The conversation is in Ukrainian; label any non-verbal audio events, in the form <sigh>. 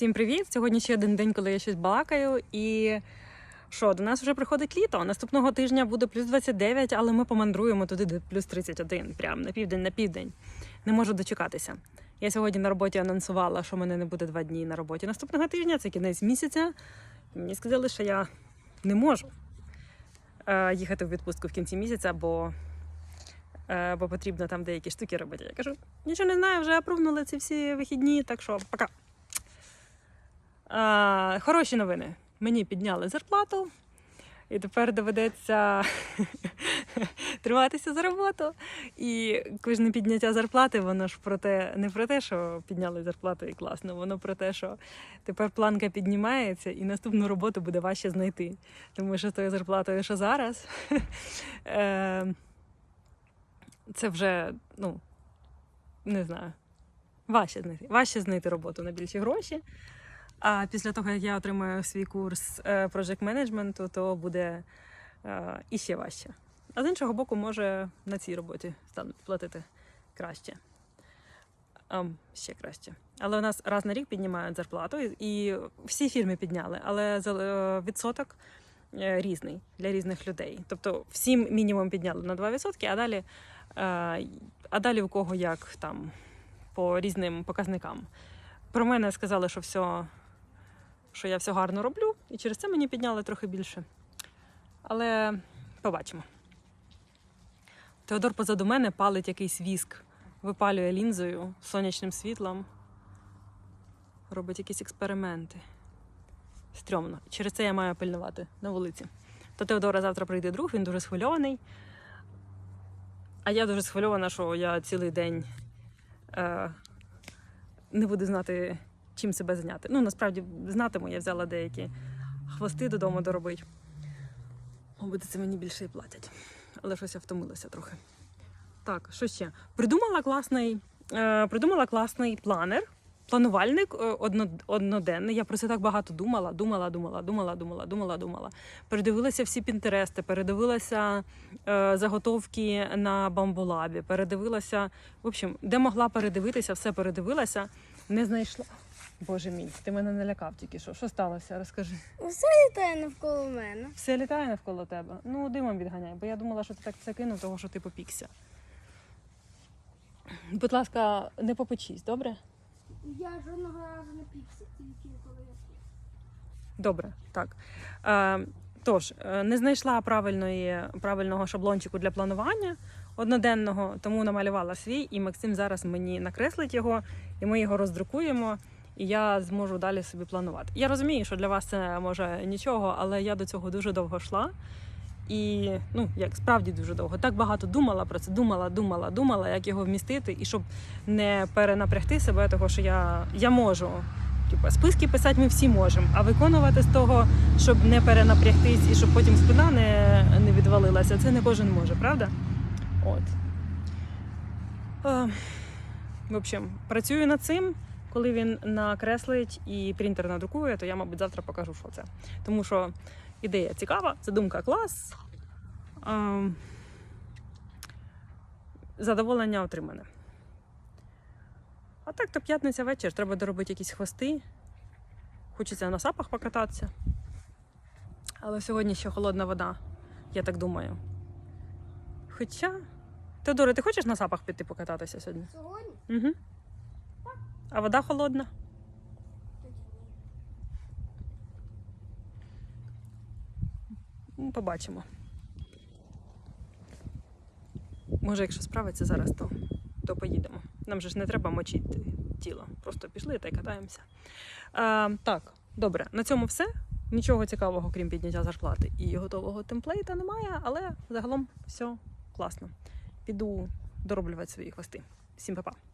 Всім привіт! Сьогодні ще один день, коли я щось балакаю. І що, до нас вже приходить літо. Наступного тижня буде плюс 29, але ми помандруємо туди, де плюс 31, прямо на південь, на південь. Не можу дочекатися. Я сьогодні на роботі анонсувала, що мене не буде два дні на роботі наступного тижня, це кінець місяця. Мені сказали, що я не можу е, їхати в відпустку в кінці місяця, бо, е, бо потрібно там деякі штуки робити. Я кажу, нічого не знаю, вже опрувнули ці всі вихідні, так що пока. А, хороші новини. Мені підняли зарплату, і тепер доведеться <laughs> триматися за роботу. І кожне підняття зарплати, воно ж про те, не про те, що підняли зарплату і класно, воно про те, що тепер планка піднімається і наступну роботу буде важче знайти. Тому що з тою зарплатою, що зараз, <laughs> е, це вже, ну, не знаю, важче знайти. Важче знайти роботу на більші гроші. А після того, як я отримаю свій курс е, project менеджменту, то буде е, іще важче. А з іншого боку, може на цій роботі стануть платити краще. Ем, ще краще. Але у нас раз на рік піднімають зарплату, і- всі фірми підняли, але е, відсоток різний для різних людей. Тобто всім мінімум підняли на 2%, а далі, а далі у кого як там по різним показникам. Про мене сказали, що все, що я все гарно роблю, і через це мені підняли трохи більше. Але побачимо. Теодор позаду мене палить якийсь віск, випалює лінзою сонячним світлом, робить якісь експерименти. Стрьомно. Через це я маю пильнувати на вулиці. До Теодора завтра прийде друг, він дуже схвильований. А я дуже схвильована, що я цілий день е, не буду знати, чим себе зайняти. Ну, насправді, знатиму, я взяла деякі хвости додому доробити. Мабуть, це мені більше і платять. Але щось я втомилася трохи. Так, що ще? Придумала класний, е, придумала класний планер, планувальник е, одно, одноденний. Я про це так багато думала, думала, думала, думала, думала, думала, думала. Передивилася всі пінтерести, передивилася е, заготовки на бамбулабі, передивилася. В общем, де могла передивитися, все передивилася, не знайшла. Боже мій, ти мене налякав тільки що. Що сталося? Розкажи. Все літає навколо мене. Все літає навколо тебе. Ну, димом відганяй, бо я думала, що ти так це кинув, того що ти попікся. Будь ласка, не попечись, добре? Я жодного разу не пікся, тільки коли я пік. Добре, так. Е, тож, е, не знайшла правильної, правильного шаблончику для планування одноденного, тому намалювала свій, і Максим зараз мені накреслить його, і ми його роздрукуємо, і я зможу далі собі планувати. Я розумію, що для вас це може нічого, але я до цього дуже довго йшла. І ну, як справді дуже довго. Так багато думала про це, думала, думала, думала, як його вмістити, і щоб не перенапрягти себе, того що я, я можу. Типа, списки писати ми всі можемо, а виконувати з того, щоб не перенапрягтись і щоб потім спина не, не відвалилася, це не кожен може, правда? От. Е, в общем, працюю над цим. Коли він накреслить і принтер надрукує, то я, мабуть, завтра покажу, що це. Тому що ідея цікава, задумка клас. Ем, задоволення отримане. А так, то п'ятниця вечір, треба доробити якісь хвости. Хочеться на сапах покататися. Але сьогодні ще холодна вода, я так думаю. Хоча. Теодоре, ти хочеш на сапах піти покататися сьогодні? Сьогодні? Угу. А вода холодна. Ну, Побачимо. Може, якщо справиться зараз, то, то поїдемо. Нам же ж не треба мочити тіло. Просто пішли та й катаємося. А, так, добре, на цьому все. Нічого цікавого, крім підняття зарплати і готового темплейта немає, але загалом все класно. Піду дороблювати свої хвости. Всім па-па.